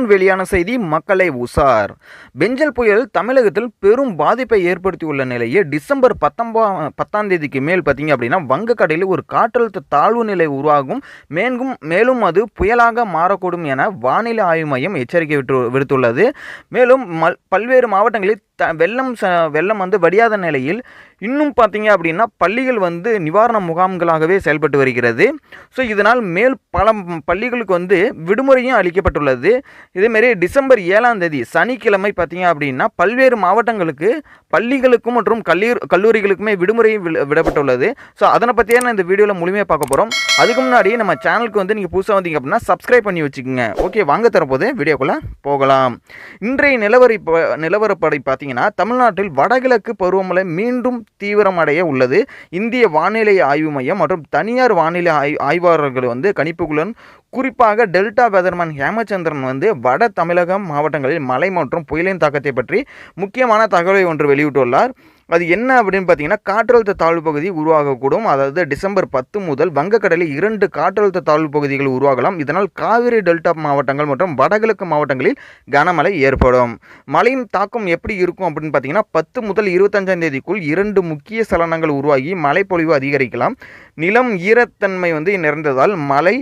வெளியான செய்தி மக்களை உசார். பெஞ்சல் புயல் தமிழகத்தில் பெரும் பாதிப்பை ஏற்படுத்தியுள்ள நிலையே டிசம்பர் பத்தொன்பா பத்தாம் தேதிக்கு மேல் பார்த்தீங்க அப்படின்னா வங்கக்கடலில் ஒரு காற்றழுத்த தாழ்வு நிலை உருவாகும். மேலும் மேலும் அது புயலாக மாறக்கூடும் என வானிலை ஆய்வு மையம் எச்சரிக்கை விட்டு விடுத்துள்ளது. மேலும் மல் பல்வேறு மாவட்டங்களில் த வெள்ளம் ச வெள்ளம் வந்து வடியாத நிலையில் இன்னும் பார்த்தீங்க அப்படின்னா பள்ளிகள் வந்து நிவாரண முகாம்களாகவே செயல்பட்டு வருகிறது. ஸோ இதனால் மேல் பல பள்ளிகளுக்கு வந்து விடுமுறையும் அளிக்கப்பட்டுள்ளது. இதேமாரி டிசம்பர் ஏழாம் தேதி சனிக்கிழமை பார்த்தீங்க அப்படின்னா பல்வேறு மாவட்டங்களுக்கு பள்ளிகளுக்கும் மற்றும் கல்லூர் கல்லூரிகளுக்குமே விடுமுறையும் விடப்பட்டுள்ளது. ஸோ அதனை பற்றியான இந்த வீடியோவில் முழுமையாக பார்க்க போகிறோம் அதுக்கு முன்னாடி நம்ம சேனலுக்கு வந்து நீங்கள் புதுசாக வந்தீங்க அப்படின்னா சப்ஸ்கிரைப் பண்ணி வச்சுக்கோங்க. ஓகே வாங்க தரப்போது வீடியோக்குள்ளே போகலாம். இன்றைய நிலவரி ப- பார்த்தீங்க பார்த்தீங்கன்னா தமிழ்நாட்டில் வடகிழக்கு பருவமழை மீண்டும் தீவிரமடைய உள்ளது. இந்திய வானிலை ஆய்வு மையம் மற்றும் தனியார் வானிலை ஆய் ஆய்வாளர்கள் வந்து கணிப்புகளுடன் குறிப்பாக டெல்டா வெதர்மன் ஹேமச்சந்திரன் வந்து வட தமிழகம் மாவட்டங்களில் மழை மற்றும் புயலின் தாக்கத்தை பற்றி முக்கியமான தகவலை ஒன்று வெளியிட்டுள்ளார். அது என்ன அப்படின்னு பார்த்தீங்கன்னா காற்றழுத்த தாழ்வு பகுதி உருவாகக்கூடும். அதாவது டிசம்பர் பத்து முதல் வங்கக்கடலில் இரண்டு காற்றழுத்த தாழ்வு பகுதிகள் உருவாகலாம். இதனால் காவிரி டெல்டா மாவட்டங்கள் மற்றும் வடகிழக்கு மாவட்டங்களில் கனமழை ஏற்படும். மழையின் தாக்கம் எப்படி இருக்கும் அப்படின்னு பார்த்தீங்கன்னா பத்து முதல் இருபத்தஞ்சாம் தேதிக்குள் இரண்டு முக்கிய சலனங்கள் உருவாகி மழைப்பொழிவு அதிகரிக்கலாம். நிலம் ஈரத்தன்மை வந்து நிறைந்ததால் மழை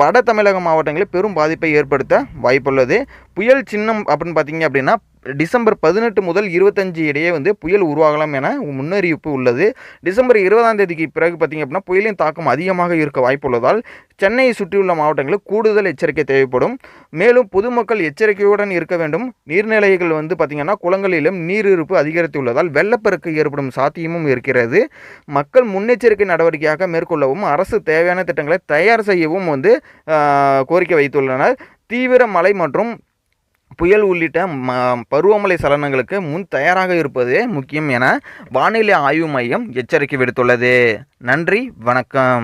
வட தமிழக மாவட்டங்களில் பெரும் பாதிப்பை ஏற்படுத்த வாய்ப்புள்ளது. புயல் சின்னம் அப்படின்னு பார்த்தீங்க அப்படின்னா டிசம்பர் பதினெட்டு முதல் இருபத்தஞ்சு இடையே வந்து புயல் உருவாகலாம் என முன்னறிவிப்பு உள்ளது. டிசம்பர் இருபதாம் தேதிக்கு பிறகு பார்த்தீங்க அப்படின்னா புயலின் தாக்கம் அதிகமாக இருக்க வாய்ப்புள்ளதால் சென்னையை சுற்றியுள்ள மாவட்டங்களில் கூடுதல் எச்சரிக்கை தேவைப்படும். மேலும் பொதுமக்கள் எச்சரிக்கையுடன் இருக்க வேண்டும். நீர்நிலைகள் வந்து பார்த்திங்கன்னா குளங்களிலும் நீர் இருப்பு அதிகரித்துள்ளதால் வெள்ளப்பெருக்கு ஏற்படும் சாத்தியமும் இருக்கிறது. மக்கள் முன்னெச்சரிக்கை நடவடிக்கையாக மேற்கொள்ளவும் அரசு தேவையான திட்டங்களை தயார் செய்யவும் வந்து கோரிக்கை வைத்துள்ளனர். தீவிர மழை மற்றும் புயல் உள்ளிட்ட ம பருவமழை சலனங்களுக்கு முன் தயாராக இருப்பதே முக்கியம் என வானிலை ஆய்வு மையம் எச்சரிக்கை விடுத்துள்ளது. நன்றி வணக்கம்.